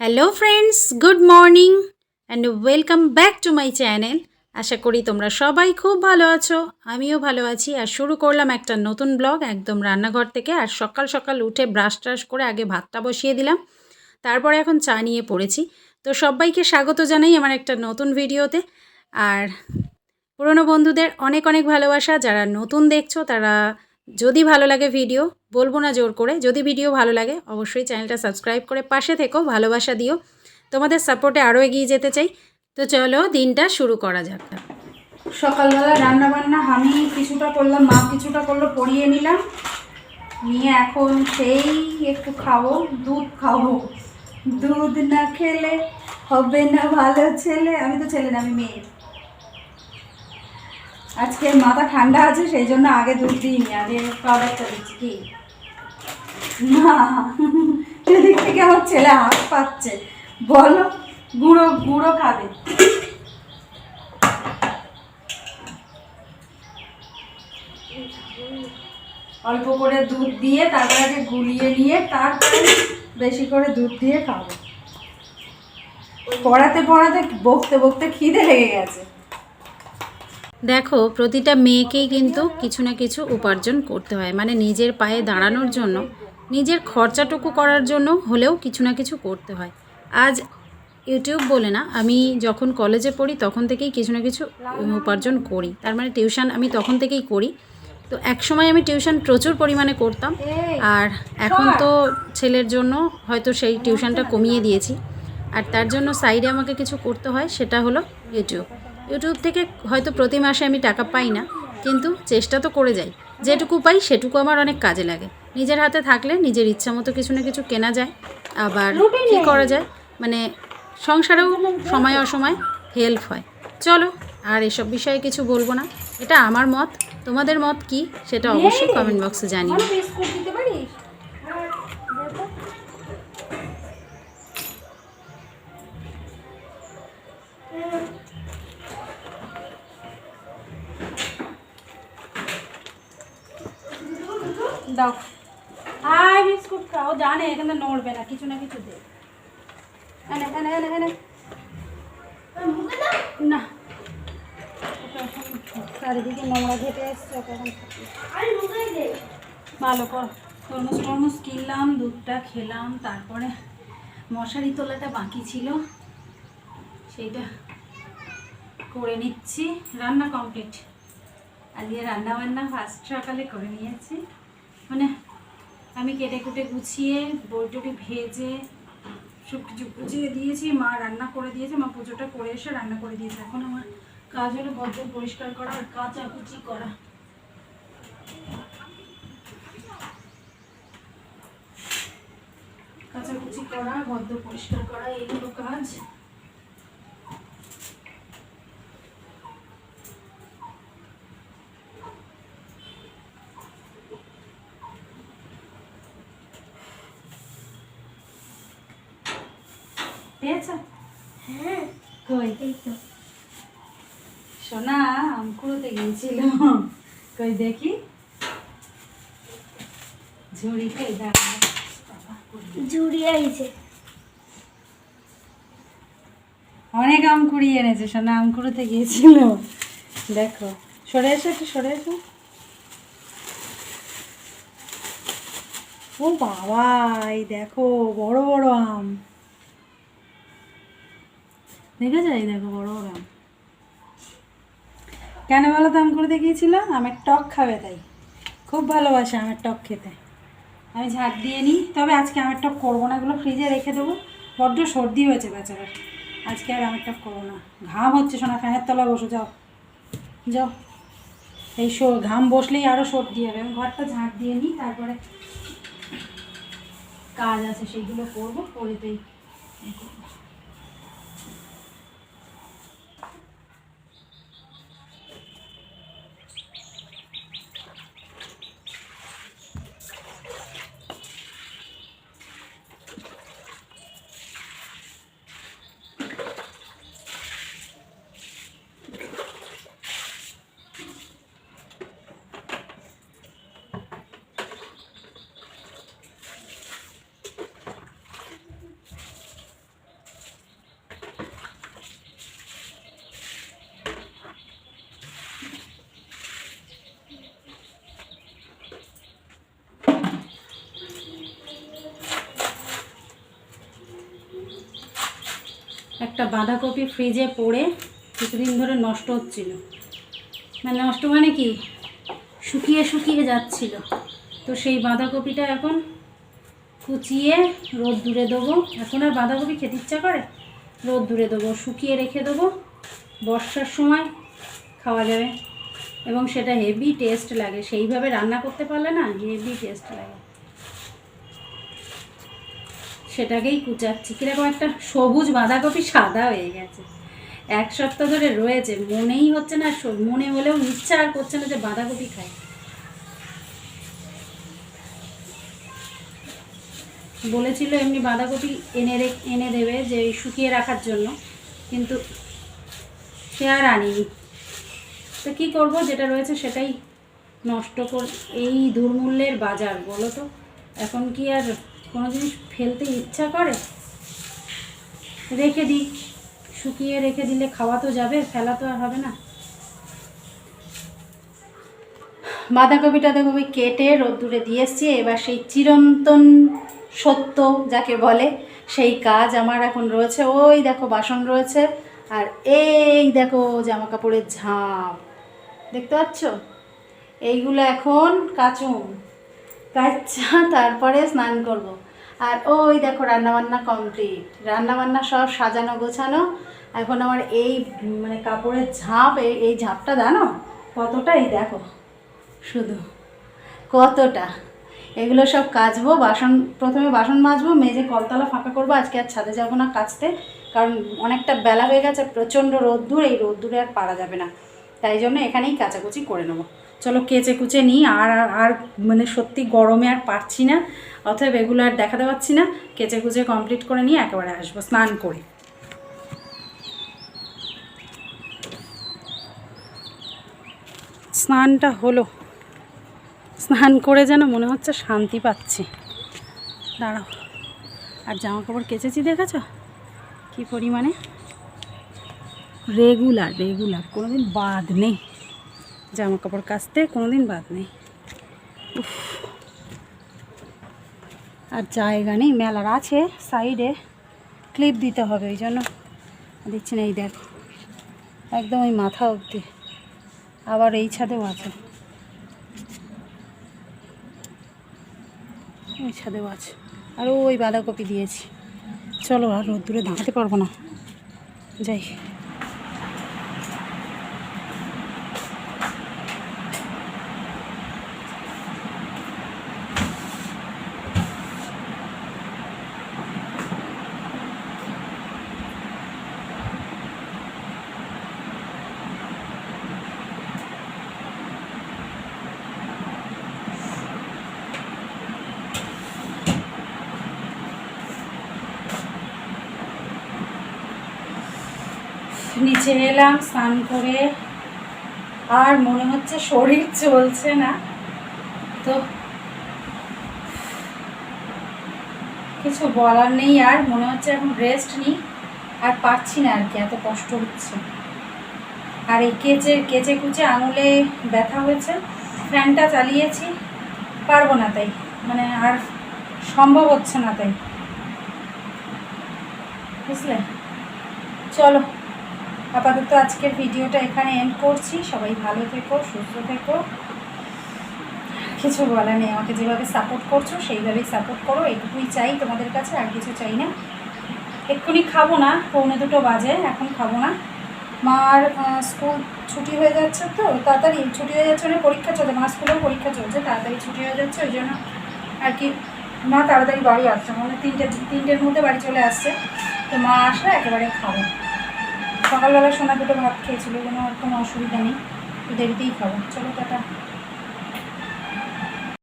Hello friends good morning and welcome back to my channel আশা করি তোমরা সবাই খুব ভালো আছো। আমিও ভালো আছি আর শুরু করলাম একটা নতুন ব্লগ একদম রান্নাঘর থেকে আর সকাল সকাল উঠে ব্রাশ ট্রাশ করে আগে ভাতটা বসিয়ে দিলাম। তারপরে এখন চা নিয়ে পড়েছি। তো সবাইকে স্বাগত জানাই আমার একটা নতুন ভিডিওতে। আর পুরনো বন্ধুদের অনেক অনেক ভালোবাসা। যারা নতুন দেখছ তারা যদি ভালো লাগে ভিডিও, বলব না জোর করে। যদি ভিডিও ভালো লাগে, অবশ্যই চ্যানেলটা সাবস্ক্রাইব করে পাশে থেকো, ভালোবাসা দিও। তোমাদের সাপোর্টে আরও এগিয়ে যেতে চাই। তো চলো, দিনটা শুরু করা যাক। সকালবেলা রান্না বান্না আমি কিছুটা করলাম, মা কিছুটা করল, পরিয়ে নিলাম। নিয়ে এখন সেই একটু খাব, দুধ খাব। দুধ না খেলে হবে না ভালো ছেলে। আমি তো ছেলে না, আমি মেয়ে। আজকে মাথা ঠান্ডা আছে, সেই জন্য আগে দুধ দিইনি আগে পাউডারটা দিচ্ছি কি? না সেদিক থেকে আমার ছেলে হাত পাচ্ছে বলো, গুঁড়ো গুঁড়ো খাবে। অল্প করে দুধ দিয়ে, তারপরে আগে গুলিয়ে নিয়ে, তারপরে বেশি করে দুধ দিয়ে খাব। পড়াতে পড়াতে বকতে বকতে খিদে লেগে গেছে। দেখো, প্রতিটা মেয়েকেই কিন্তু কিছু না কিছু উপার্জন করতে হয়। মানে নিজের পায়ে দাঁড়ানোর জন্য, নিজের খরচাটুকু করার জন্য হলেও কিছু না কিছু করতে হয়। আজ ইউটিউব বলে না, আমি যখন কলেজে পড়ি তখন থেকেই কিছু না কিছু উপার্জন করি। তার মানে টিউশন আমি তখন থেকেই করি। তো এক সময় আমি টিউশন প্রচুর পরিমাণে করতাম। আর এখন তো ছেলের জন্য হয়তো সেই টিউশনটা কমিয়ে দিয়েছি। আর তার জন্য সাইডে আমাকে কিছু করতে হয়, সেটা হলো ইউটিউব। ইউটিউব থেকে হয়তো প্রতি মাসে আমি টাকা পাই না কিন্তু চেষ্টা তো করে যাই। যেটুকু পাই সেটুকু আমার অনেক কাজে লাগে। নিজের হাতে থাকলে নিজের ইচ্ছা মতো কিছু না কিছু কেনা যায় আবার কী করা যায়? মানে সংসারেও সময় অসময় হেল্প হয়। চলো আর এসব বিষয়ে কিছু বলব না। এটা আমার মত। তোমাদের মত কি? সেটা অবশ্যই কমেন্ট বক্সে জানিও। দাও। আয় বিস্কুট খাও জানে, এখানে নড়বে না, কিছু না কিছু দে। না। চারিদিকে নোংরা। ভালো কর। কিনলাম, দুধটা খেলাম, তারপরে মশারি তোলাটা বাকি ছিল। সেইটা করে নিচ্ছি। রান্না কমপ্লিট। আজকে রান্না বান্না ফার্স্ট সকালে করে নিয়েছি। মানে আমি কেটে কুটে গুছিয়ে বইটুটি ভেজে সব কিছু গুছিয়ে দিয়েছি। মা রান্না করে দিয়েছে, মা পুজোটা করে এসে রান্না করে দিয়েছে। এখন আমার কাজ হলো বদ্ধ পরিষ্কার করা আর কাঁচা কুচি করা। কাচাকুচি করা বদ্ধ পরিষ্কার করা, এইগুলো কাজ। পেয়েছ? হ্যাঁ। কই? সোনা আম কুড়োতে গিয়েছিল। কই দেখি? ঝুড়িতে বাবা, আইছে। অনেক আম কুড়িয়ে এনেছে সোনা আম কুড়োতে গিয়েছিল। দেখো সরে এসো একটু সরে এসো। ও বাবা এই দেখো বড় বড় আম। দেখেছ এই দেখো বড় বড় আম। কেন বলো তো, আম কুড়োতে গিয়েছিল আমের টক খাবে তাই। খুব ভালোবাসে আমের টক খেতে। আমি ঝাড় দিয়ে নিই, তবে আজকে আমের টক করব না, এগুলো ফ্রিজে রেখে দেবো। বড্ড সর্দি হয়েছে বেচারার। আজকে আর আমের টক করব না। ঘাম হচ্ছে, সোনা, ফ্যানের তলায় বসে, যাও। যাও। এই ঘাম বসলেই আরও সর্দি হবে। আমি ঘরটা ঝাঁট দিয়ে নিই, তারপরে কাজ আছে, সেইগুলো করব করেতেই এ একটা বাঁধাকপি ফ্রিজে পড়ে কিছুদিন ধরে নষ্ট হচ্ছিল। মানে নষ্ট মানে কি? শুকিয়ে শুকিয়ে যাচ্ছিল। তো সেই বাঁধাকপিটা এখন কুচিয়ে রোদ দূরে দেবো। এখন আর বাঁধাকপি খেতে ইচ্ছা করে? রোদ দূরে দেবো, শুকিয়ে রেখে দেবো। বর্ষার সময় খাওয়া যাবে। এবং সেটা হেভি টেস্ট লাগে। সেইভাবে রান্না করতে পারলে না হেভি টেস্ট লাগে। সেটাকেই কুচাচ্ছি। কীরকম একটা সবুজ বাঁধাকপি সাদা হয়ে গেছে। এক সপ্তাহ ধরে রয়েছে, মনেই হচ্ছে না মনে হলেও ইচ্ছা আর করছে না যে বাঁধাকপি খাই। বলেছিল এমনি বাঁধাকপি এনে এনে দেবে যে শুকিয়ে রাখার জন্য, কিন্তু সে আর আনিনি। তো কী করব, যেটা রয়েছে সেটাই নষ্ট কর, এই দুর্মূল্যের বাজার, বলো তো। এখন কি আর কোনো জিনিস ফেলতে ইচ্ছা করে, রেখে দিই। শুকিয়ে রেখে দিলে খাওয়া তো যাবে, ফেলা তো আর হবে না। বাঁধাকপিটা দেখো ওই কেটে রোদ্দুরে দিয়ে এসছি, এবার সেই চিরন্তন সত্য যাকে বলে, সেই কাজ আমার এখন রয়েছে। ওই দেখো বাসন রয়েছে, আর এই দেখো জামা কাপড়ের ঝাঁপ। দেখতে পাচ্ছ? এইগুলো এখন কাচুন। কাচ্চা, তারপরে স্নান করব। আর ওই দেখো রান্নাবান্না কমপ্লিট রান্নাবান্না সব সাজানো গোছানো। এখন আমার এই মানে কাপড়ের ঝাঁপ, এই ঝাঁপটা জানো? কতটা এই দেখো। শুধু কতটা। এগুলো সব কাচবো, বাসন, প্রথমে বাসন মাজবো, মেজে কলতলা ফাঁকা করব। আজকে আর ছাদে যাব না কাচতে, কারণ অনেকটা বেলা হয়ে গেছে, প্রচণ্ড রোদ্দুর। এই রোদ্দুরে আর পারা যাবে না। তাই জন্য এখানেই কাচাকুচি করে নেব। চলো কেচে কুচে নিই, আর, আর- মানে সত্যি গরমে আর পারছি না, অতএব এগুলো আর দেখাতে পাচ্ছি না, কেচে কুচে কমপ্লিট করে নিয়ে একেবারে আসব, স্নান করে। স্নানটা হলো। স্নান করে যেন মনে হচ্ছে শান্তি পাচ্ছি। দাঁড়াও, আর জামা কাপড় কেচেছি দেখেছ? কি পরিমাণে? রেগুলার রেগুলার কোনো দিন বাদ নেই। জামা কাপড় কাচতে কোনো দিন বাদ নেই। উফ। আর জায়গা নেই, মেলার আছে সাইডে, ক্লিপ দিতে হবে ওই জন্য। দেখছি না এই দেখো, একদম ওই মাথা অবধি। আবার এই ছাদেও আছে। ওই ছাদেও আছে। আর ওই বাঁধাকপি দিয়েছি। চলো আর রোদ্দুরে দাঁড়াতে পারব না। যাই। নিচে এলাম, স্নান করে আর মনে হচ্ছে শরীর চলছে না। তো কিছু বলার নেই আর, মনে হচ্ছে এখন রেস্ট নিই। আর পারছি না আর কি, এত কষ্ট হচ্ছে। আর এই কেচে কেচে কুচে আঙুলে ব্যথা হয়েছে, ফ্যানটা চালিয়েছি, পারব না তাই। মানে আর সম্ভব হচ্ছে না তাই। বুঝলে? চলো। আপাতত আজকের ভিডিওটা এখানে এন্ড করছি। সবাই ভালো থেকো, সুস্থ থেকো। কিছু বলার নেই, আমাকে যেভাবে সাপোর্ট করছ, সেইভাবেই সাপোর্ট করো। এইটুকুই চাই তোমাদের কাছে, আর কিছু চাই না। এক্ষুনি খাব না, পৌনে দুটো বাজে, এখন খাব না। মার স্কুল ছুটি হয়ে যাচ্ছে তো, তাড়াতাড়ি ছুটি হয়ে যাচ্ছে মানে পরীক্ষা চলছে, মার স্কুলেও পরীক্ষা চলছে, তাড়াতাড়ি ছুটি হয়ে যাচ্ছে, ওই জন্য আর কি মা তাড়াতাড়ি বাড়ি আসছে। মানে তিনটে, তিনটের মধ্যে বাড়ি চলে আসছে। তো মা আসলে একেবারে খাব। সকালবেলা সোনা পেটে ভাত খেয়েছিল কোনো আর কোনো অসুবিধা নেই। দেরিতেই খাব। চলো টাটা।